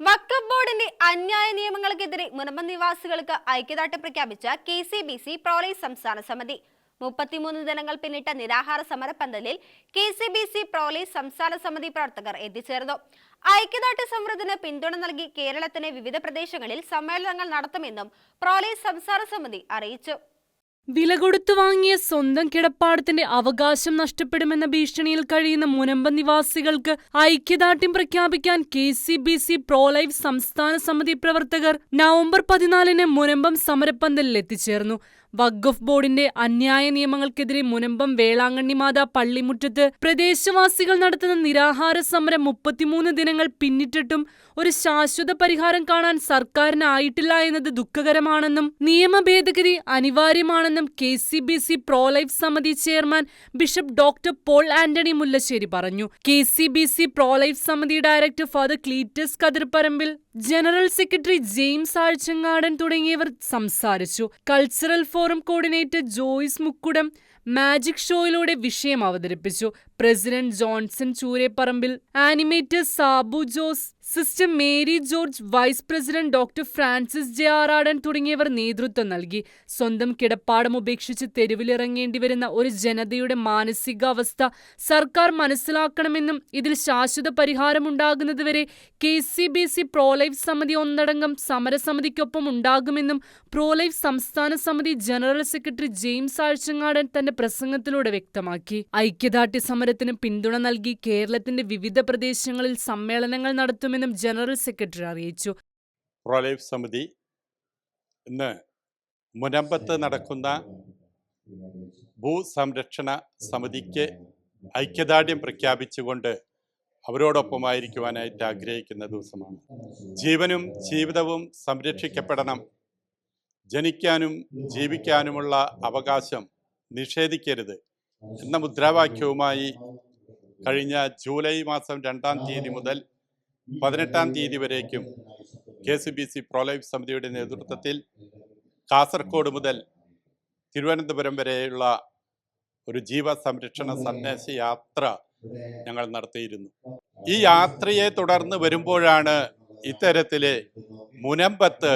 വഖഫ് ബോർഡിന്റെ അന്യായ നിയമങ്ങൾക്കെതിരെ മുനമ്പം നിവാസികൾക്ക് ഐക്യദാർഢ്യം പ്രഖ്യാപിച്ച K C B C prolife സംസ്ഥാന സമിതി. മുപ്പത്തിമൂന്ന് ദിനങ്ങൾ പിന്നിട്ട നിരാഹാര സമരപ്പന്തലിൽ K C B C prolife സംസ്ഥാന സമിതി പ്രവർത്തകർ എത്തിച്ചേർന്നു. ഐക്യദാർഢ്യ സമരത്തിന് പിന്തുണ നൽകി കേരളത്തിന് വിവിധ പ്രദേശങ്ങളിൽ സമ്മേളനങ്ങൾ നടത്തുമെന്നും പ്രോലൈസ് സംസ്ഥാന സമിതി അറിയിച്ചു. വില കൊടുത്തു വാങ്ങിയ സ്വന്തം കിടപ്പാടത്തിന്റെ അവകാശം നഷ്ടപ്പെടുമെന്ന ഭീഷണിയിൽ കഴിയുന്ന മുനമ്പ നിവാസികൾക്ക് ഐക്യദാർഢ്യം പ്രഖ്യാപിക്കാൻ K C B C prolife സംസ്ഥാന സമിതി പ്രവർത്തകർ നവംബർ പതിനാലിന് മുനമ്പം സമരപ്പന്തലിൽ എത്തിച്ചേർന്നു. വഖഫ് ബോർഡിന്റെ അന്യായ നിയമങ്ങൾക്കെതിരെ മുനമ്പം വേളാങ്കണ്ണി മാതാ പള്ളിമുറ്റത്ത് പ്രദേശവാസികൾ നടത്തുന്ന നിരാഹാര സമരം മുപ്പത്തിമൂന്ന് ദിനങ്ങൾ പിന്നിട്ടിട്ടും ഒരു ശാശ്വത പരിഹാരം കാണാൻ സർക്കാരിനായിട്ടില്ല എന്നത് ദുഃഖകരമാണെന്നും നിയമ ഭേദഗതി അനിവാര്യമാണെന്നും K C B C prolife സമിതി chairman bishop doctor Paul Antony Mullassery പറഞ്ഞു. K C B C prolife സമിതി director father Cletus Kathirparambil general secretary James Azhchangadan തുടങ്ങിയവർ സംസാരിച്ചു. Cultural forum coordinator Joyce Mukkudam magic ഷോയിലൂടെ വിഷയം അവതരിപ്പിച്ചു. President Johnson Choorepparambil animator Sabu Jose sister Mary George vice president doctor Francis J Aradan തുടങ്ങിയവർ നേതൃത്വം നൽകി. സ്വന്തം കിടപ്പാടം ഉപേക്ഷിച്ച് തെരുവിലിറങ്ങേണ്ടി വരുന്ന ഒരു ജനതയുടെ മാനസികാവസ്ഥ സർക്കാർ മനസ്സിലാക്കണമെന്നും ഇതിൽ ശാശ്വത പരിഹാരമുണ്ടാകുന്നതുവരെ K C B C prolife സമിതി ഒന്നടങ്കം സമരസമിതിക്കൊപ്പം ഉണ്ടാകുമെന്നും പ്രോലൈഫ് സംസ്ഥാന സമിതി ജനറൽ സെക്രട്ടറി ജെയിംസ് ആഴ്ചങ്ങാടൻ തന്റെ പ്രസംഗത്തിലൂടെ വ്യക്തമാക്കി. ഐക്യദാർഢ്യ സമരത്തിന് പിന്തുണ നൽകി കേരളത്തിന്റെ വിവിധ പ്രദേശങ്ങളിൽ സമ്മേളനങ്ങൾ നടത്തുമെന്നും ജനറൽ സെക്രട്ടറി അറിയിച്ചു. പ്രോലൈഫ് സമിതി ഇന്ന് മുനമ്പത്ത് നടക്കുന്ന ഭൂസംരക്ഷണ സമിതിക്ക് ഐക്യദാർഢ്യം പ്രഖ്യാപിച്ചുകൊണ്ട് അവരോടൊപ്പമായിരിക്കുവാനായിട്ട് ആഗ്രഹിക്കുന്ന ദിവസമാണ്. ജീവനും ജീവിതവും സംരക്ഷിക്കപ്പെടണം. ജനിക്കാനും ജീവിക്കാനുമുള്ള അവകാശം നിഷേധിക്കരുത് എന്ന മുദ്രാവാക്യവുമായി കഴിഞ്ഞ ജൂലൈ മാസം രണ്ടാം തീയതി മുതൽ പതിനെട്ടാം തീയതി വരേക്കും K C B C prolife സമിതിയുടെ നേതൃത്വത്തിൽ കാസർഗോഡ് മുതൽ തിരുവനന്തപുരം വരെയുള്ള ഒരു ജീവ സംരക്ഷണ സന്ദേശ യാത്ര ഞങ്ങൾ നടത്തിയിരുന്നു ഈ യാത്രയെ തുടർന്ന് വരുമ്പോഴാണ് ഇത്തരത്തിൽ മുനമ്പത്ത്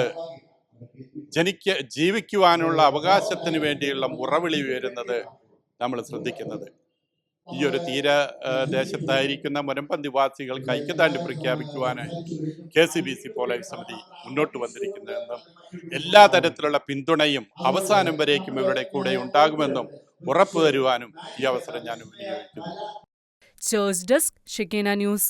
ജനിക്ക ജീവിക്കുവാനുള്ള അവകാശത്തിന് വേണ്ടിയുള്ള മുറവിളി ഉയരുന്നത് നമ്മൾ ശ്രദ്ധിക്കുന്നത്. ഈ ഒരു തീരദേശത്തായിരിക്കുന്ന മുനമ്പം നിവാസികൾക്ക് ഐക്യദാർഢ്യം പ്രഖ്യാപിക്കുവാനായി കെ സി ബി സി പോലെ സമിതി മുന്നോട്ട് വന്നിരിക്കുന്നതെന്നും എല്ലാ തരത്തിലുള്ള പിന്തുണയും അവസാനം വരേക്കും ഇവരുടെ കൂടെ ഉണ്ടാകുമെന്നും ഉറപ്പു തരുവാനും ഈ അവസരം ഞാൻ വിനിയോഗിക്കുന്നു. Church desk Shekinah news